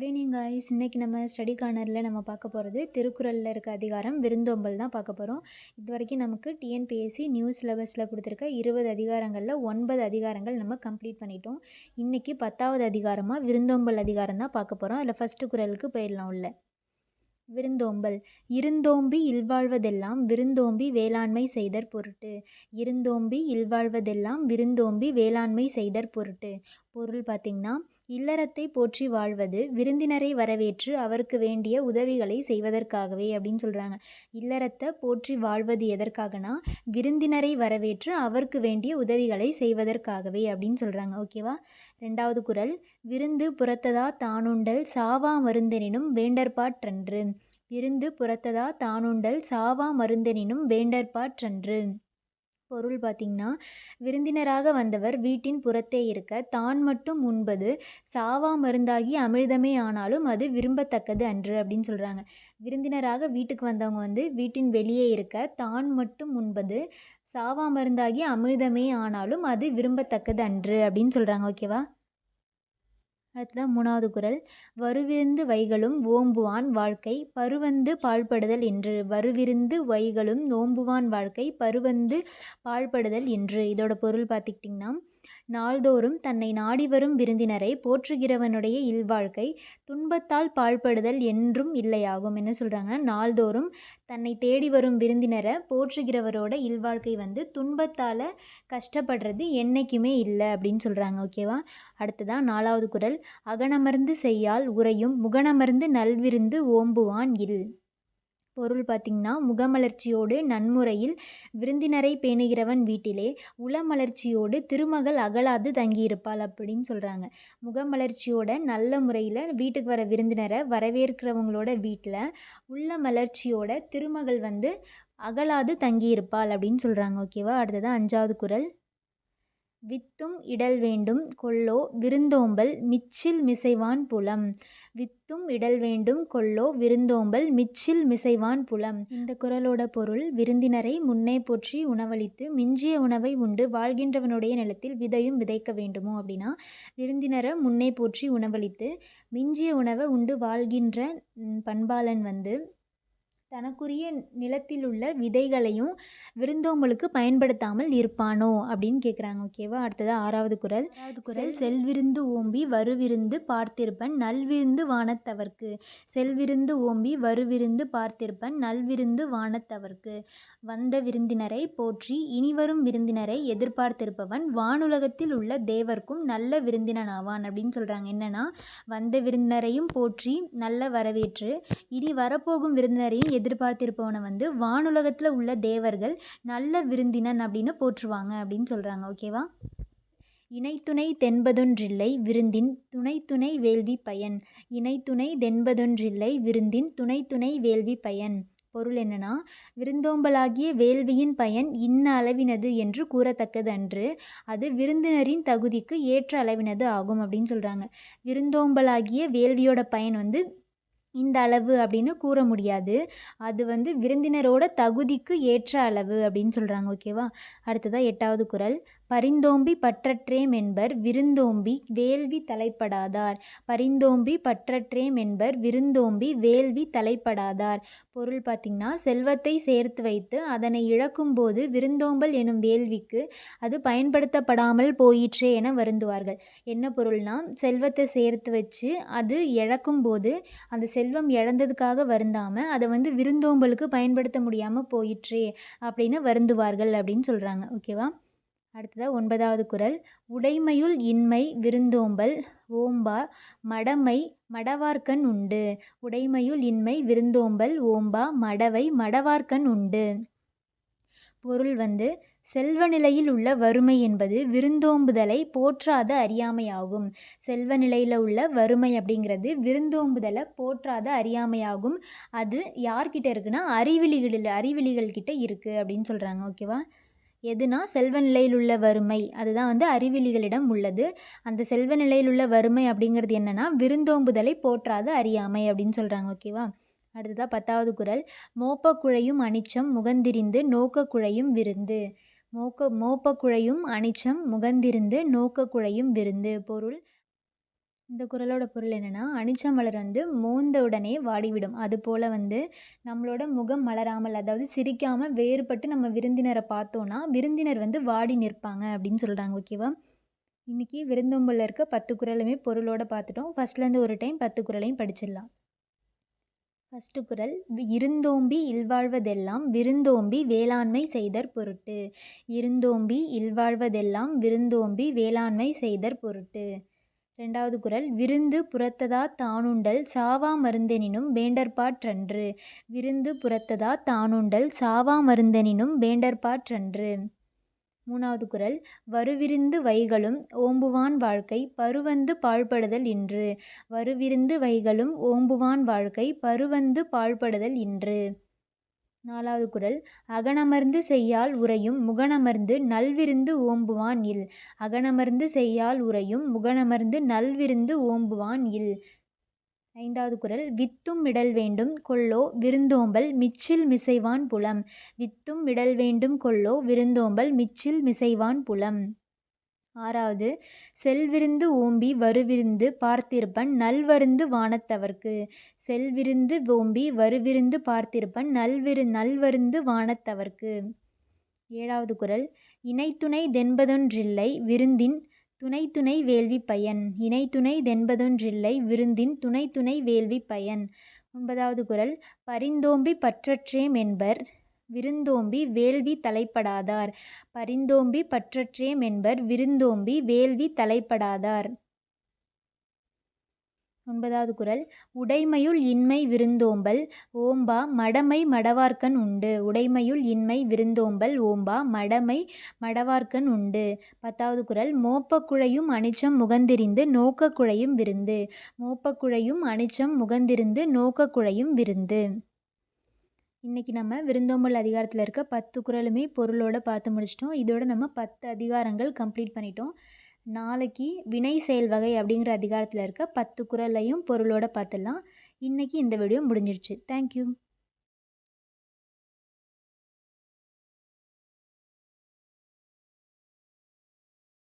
Good evening guys இன்றைக்கி நம்ம study கார்னரில் நம்ம பார்க்க போகிறது திருக்குறளில் இருக்க அதிகாரம் விருந்தோம்பல் தான் பார்க்க போகிறோம் இது வரைக்கும் நமக்கு டிஎன்பிஎஸ்சி நியூ சிலபஸில் கொடுத்துருக்க இருபது அதிகாரங்களில் ஒன்பது அதிகாரங்கள் நம்ம கம்ப்ளீட் பண்ணிட்டோம். இன்றைக்கி பத்தாவது அதிகாரமாக விருந்தோம்பல் அதிகாரம் தான் பார்க்க போகிறோம் அதில் ஃபஸ்ட்டு குரலுக்கு போயிடலாம் உள்ள. விருந்தோம்பல். இருந்தோம்பி இல்வாழ்வதெல்லாம் விருந்தோம்பி வேளாண்மை செய்தற் பொருட்டு. இருந்தோம்பி இல்வாழ்வதெல்லாம் விருந்தோம்பி வேளாண்மை செய்தற் பொருட்டு. பொருள் பார்த்திங்கன்னா இல்லறத்தை போற்றி வாழ்வது விருந்தினரை வரவேற்று அவருக்கு வேண்டிய உதவிகளை செய்வதற்காகவே அப்படின்னு சொல்கிறாங்க இல்லறத்தை போற்றி வாழ்வது எதற்காகனா விருந்தினரை வரவேற்று அவருக்கு வேண்டிய உதவிகளை செய்வதற்காகவே அப்படின்னு சொல்கிறாங்க ஓகேவா ரெண்டாவது குரல் விருந்து புறத்ததா தானுண்டல் சாவா மருந்தெனினும் வேண்டற்பாற்றன்று விருந்து புறத்ததா தானுண்டல் சாவா மருந்தெனினும் வேண்டற்பாற்றன்று. பொருள் பார்த்திங்கன்னா விருந்தினராக வந்தவர் வீட்டின் புறத்தே இருக்க தான் மட்டும் உண்பது சாவா மருந்தாகி அமிர்தமே ஆனாலும் அது விரும்பத்தக்கது அன்று அப்படின்னு சொல்கிறாங்க விருந்தினராக வீட்டுக்கு வந்தவங்க வந்து வீட்டின் வெளியே இருக்க தான் மட்டும் உண்பது சாவா மருந்தாகி அமிர்தமே ஆனாலும் அது விரும்பத்தக்கது அன்று அப்படின்னு சொல்கிறாங்க ஓகேவா? அடுத்ததான் மூணாவது குறள் வருவிருந்து வைகளும் ஓம்புவான் வாழ்க்கை பருவந்து பாழ்படுதல் என்று வருவிருந்து வைகளும் ஓம்புவான் வாழ்க்கை பருவந்து பாழ்படுதல் என்று இதோட பொருள் பார்த்துக்கிட்டிங்கன்னா நாள்தோறும் தன்னை நாடி வரும் விருந்தினரை போற்றுகிறவனுடைய இல்வாழ்க்கை துன்பத்தால் பாழ்படுதல் என்றும் இல்லையாகும். என்ன சொல்கிறாங்கன்னா நாள்தோறும் தன்னை தேடி வரும் விருந்தினரை போற்றுகிறவரோட இல்வாழ்க்கை வந்து துன்பத்தால் கஷ்டப்படுறது என்றைக்குமே இல்லை அப்படின்னு சொல்கிறாங்க ஓகேவா அடுத்ததான் நாலாவது குரல் அகனமர்ந்து செய்யால் உறையும் முகனமர்ந்து நல்விருந்து ஓம்புவான் இல். பொருள் பார்த்திங்கன்னா முகமலர்ச்சியோடு நன்முறையில் விருந்தினரை பேணுகிறவன் வீட்டிலே உளமலர்ச்சியோடு திருமகள் அகலாது தங்கியிருப்பாள் அப்படின்னு சொல்கிறாங்க முகமலர்ச்சியோட நல்ல முறையில் வீட்டுக்கு வர விருந்தினரை வரவேற்கிறவங்களோட வீட்டில் உள்ள மலர்ச்சியோட திருமகள் வந்து அகலாது தங்கியிருப்பாள் அப்படின்னு சொல்கிறாங்க ஓகேவா? அடுத்தது அஞ்சாவது குரல். வித்தும் இடல் வேண்டும் கொல்லோ விருந்தோம்பல் மிச்சில் மிசைவான் புலம். வித்தும் இடல் வேண்டும் கொல்லோ விருந்தோம்பல் மிச்சில் மிசைவான் புலம். இந்த குரலோட பொருள் விருந்தினரை முன்னே போற்றி உணவளித்து மிஞ்சிய உணவை உண்டு வாழ்கின்றவனுடைய நிலத்தில் விதையும் விதைக்க வேண்டுமோ அப்படின்னா விருந்தினரை முன்னே போற்றி உணவளித்து மிஞ்சிய உணவை உண்டு வாழ்கின்ற பண்பாளன் வந்து தனக்குரிய நிலத்தில் உள்ள விதைகளையும் விருந்தோம்பலுக்கு பயன்படுத்தாமல் இருப்பானோ அப்படின்னு கேட்குறாங்க ஓகேவா அடுத்தது ஆறாவது குரல். ஆறாவது குரல். செல்விருந்து ஓம்பி வருவிருந்து பார்த்திருப்பன் நல்விருந்து வானத்தவர்க்கு. செல்விருந்து ஓம்பி வருவிருந்து பார்த்திருப்பன் நல்விருந்து வானத்தவர்க்கு. வந்த விருந்தினரை போற்றி இனிவரும் விருந்தினரை எதிர்பார்த்திருப்பவன் வானுலகத்தில் உள்ள தேவர்க்கும் நல்ல விருந்தினனாவான் அப்படின்னு சொல்கிறாங்க என்னென்னா வந்த விருந்தினரையும் போற்றி நல்ல வரவேற்று இனி வரப்போகும் விருந்தினரையும் எதிர்பார்த்திருப்பவனை வந்து வானுலகத்தில் உள்ள தேவர்கள் நல்ல விருந்தினன் அப்படின்னு போற்றுவாங்க அப்படின்னு சொல்கிறாங்க ஓகேவா இணைத்துணை தென்பதொன்றில்லை விருந்தின் துணை துணை வேள்வி பயன். இணைத்துணை தென்பதொன்றில்லை விருந்தின் துணை துணை வேள்வி பயன். பொருள் என்னன்னா விருந்தோம்பலாகிய வேள்வியின் பயன் இன்ன அளவினது என்று கூறத்தக்கது அன்று அது விருந்தினரின் தகுதிக்கு ஏற்ற அளவினது ஆகும் அப்படின்னு சொல்கிறாங்க விருந்தோம்பலாகிய வேள்வியோட பயன் வந்து இந்த அளவு அப்படின்னு கூற முடியாது. அது வந்து விருந்தினரோட தகுதிக்கு ஏற்ற அளவு அப்படின்னு சொல்கிறாங்க ஓகேவா அடுத்ததாக எட்டாவது குரல். பரிந்தோம்பி பற்றற்றேம் என்பர் விருந்தோம்பி வேள்வி தலைப்படாதார். பரிந்தோம்பி பற்றற்றேம் என்பர் விருந்தோம்பி வேள்வி தலைப்படாதார். பொருள் பார்த்திங்கன்னா செல்வத்தை சேர்த்து வைத்து அதனை இழக்கும்போது விருந்தோம்பல் எனும் வேள்விக்கு அது பயன்படுத்தப்படாமல் போயிற்றே என வருந்துவார்கள். என்ன பொருள்னா செல்வத்தை சேர்த்து வச்சு அது இழக்கும்போது அந்த செல்வம் இழந்ததுக்காக வருந்தாமல் அதை வந்து விருந்தோம்பலுக்கு பயன்படுத்த முடியாமல் போயிற்றே அப்படின்னு வருந்துவார்கள் அப்படின்னு சொல்கிறாங்க ஓகேவா? அடுத்ததாக ஒன்பதாவது குரல். உடைமையுள் இன்மை விருந்தோம்பல் ஓம்பா மடமை மடவார்க்கண் உண்டு. உடைமையுள் இன்மை விருந்தோம்பல் ஓம்பா மடவை மடவார்க்கண் உண்டு. பொருள் வந்து செல்வ நிலையில் உள்ள வறுமை என்பது விருந்தோம்புதலை போற்றாத அறியாமையாகும். செல்வ நிலையில் உள்ள வறுமை அப்படிங்கிறது விருந்தோம்புதலை போற்றாத அறியாமையாகும். அது யார்கிட்ட இருக்குன்னா அறிவிலிகளில் அறிவிலிகள் கிட்ட இருக்குது அப்படின்னு சொல்கிறாங்க ஓகேவா? எதுனா செல்வ நிலையில் உள்ள வறுமை. அதுதான் வந்து அறிவிலிகளிடம் உள்ளது. அந்த செல்வ நிலையில் உள்ள வறுமை அப்படிங்கிறது என்னென்னா விருந்தோம்புதலை போற்றாத அறியாமை அப்படின்னு சொல்கிறாங்க ஓகேவா அடுத்ததாக பத்தாவது குரல். மோப்பக்குழையும் அனிச்சம் முகந்திரிந்து நோக்கக்குழையும் விருந்து. மோக்க மோப்பக்குழையும் அனிச்சம் முகந்திருந்து நோக்கக்குழையும் விருந்து. பொருள் இந்த குறளோட பொருள் என்னென்னா அனிச்ச மலர் வந்து மோந்த உடனே வாடிவிடும். அதுபோல் வந்து நம்மளோட முகம் மலராமல் அதாவது சிரிக்காமல் வேறுபட்டு நம்ம விருந்தினரை பார்த்தோன்னா விருந்தினர் வந்து வாடி நிற்பாங்க அப்படின்னு சொல்கிறாங்க ஓகேவா இன்றைக்கி விருந்தோம்பலில் இருக்க பத்து குறளுமே பொருளோட பார்த்துட்டோம். ஃபஸ்ட்லேருந்து ஒரு டைம் பத்து குரலையும் படிச்சிடலாம். ஃபஸ்ட்டு குறள் இருந்தோம்பி இல்வாழ்வதெல்லாம் விருந்தோம்பி வேளாண்மை செய்தற் பொருட்டு. இருந்தோம்பி இல்வாழ்வதெல்லாம் விருந்தோம்பி வேளாண்மை செய்தற் பொருட்டு. ரெண்டாவது குறள் விருந்து புறத்ததா தானுண்டல் சாவா மருந்தெனினும் வேண்டற்பாற்றன்று. விருந்து புறத்ததா தானுண்டல் சாவா மருந்தெனினும் வேண்டற்பாற்றன்று. மூணாவது குறள் வருவிருந்து வைகளும் ஓம்புவான் வாழ்க்கை பருவந்து பாழ்படுதல் இன்று. வருவிருந்து வைகளும் ஓம்புவான் வாழ்க்கை பருவந்து பாழ்படுதல் இன்று. நாலாவது குரல். அகனமர்ந்து செய்யால் உரையும் முகனமர்ந்து நல்விருந்து ஓம்புவான் இல். அகனமர்ந்து செய்யால் உரையும் முகனமர்ந்து நல்விருந்து ஓம்புவான் இல். ஐந்தாவது குரல். வித்தும் மிடல் வேண்டும் கொள்ளோ விருந்தோம்பல் மிச்சில் மிசைவான் புலம். வித்தும் மிடல் வேண்டும் கொள்ளோ விருந்தோம்பல் மிச்சில் மிசைவான் புலம். ஆறாவது செல்விருந்து ஓம்பி வருவிருந்து பார்த்திருப்பன் நல்வருந்து வானத்தவர்க்கு. செல்விருந்து ஓம்பி வருவிருந்து பார்த்திருப்பன் நல்விரு நல்வருந்து வானத்தவர்க்கு. ஏழாவது குறள் இணைத்துணை தென்பதொன்றில்லை விருந்தின் துணை துணை வேள்வி பயன் இணை துணை தென்பதொன்றில்லை விருந்தின் துணை துணை வேள்வி பயன் ஒன்பதாவது குரல் பரிந்தோம்பி பற்றற்றேம் என்பர் விருந்தோம்பி வேள்வி தலைப்படாதார். பரிந்தோம்பி பற்றற்றேம் என்பர் விருந்தோம்பி வேள்வி தலைப்படாதார். ஒன்பதாவது குறள் உடைமையுள் இன்மை விருந்தோம்பல் ஓம்பா மடமை மடவார்க்கன் உண்டு. உடைமையுள் இன்மை விருந்தோம்பல் ஓம்பா மடமை மடவார்க்கன் உண்டு. பத்தாவது குரல். மோப்பக்குழையும் அனிச்சம் முகந்திரிந்து நோக்கக்குழையும் விருந்து. மோப்பக்குழையும் அனிச்சம் முகந்திருந்து நோக்கக்குழையும் விருந்து. இன்றைக்கி நம்ம விருந்தோம்பல் அதிகாரத்தில் இருக்க பத்து குறளுமே பொருளோட பார்த்து முடிச்சிட்டோம். இதோட நம்ம பத்து அதிகாரங்கள் கம்ப்ளீட் பண்ணிட்டோம். நாளைக்கு வினை செயல் வகை அப்படிங்கிற அதிகாரத்தில் இருக்க பத்து குறளையும் பொருளோட பார்த்துடலாம். இன்றைக்கி இந்த வீடியோ முடிஞ்சிடுச்சு தேங்க்யூ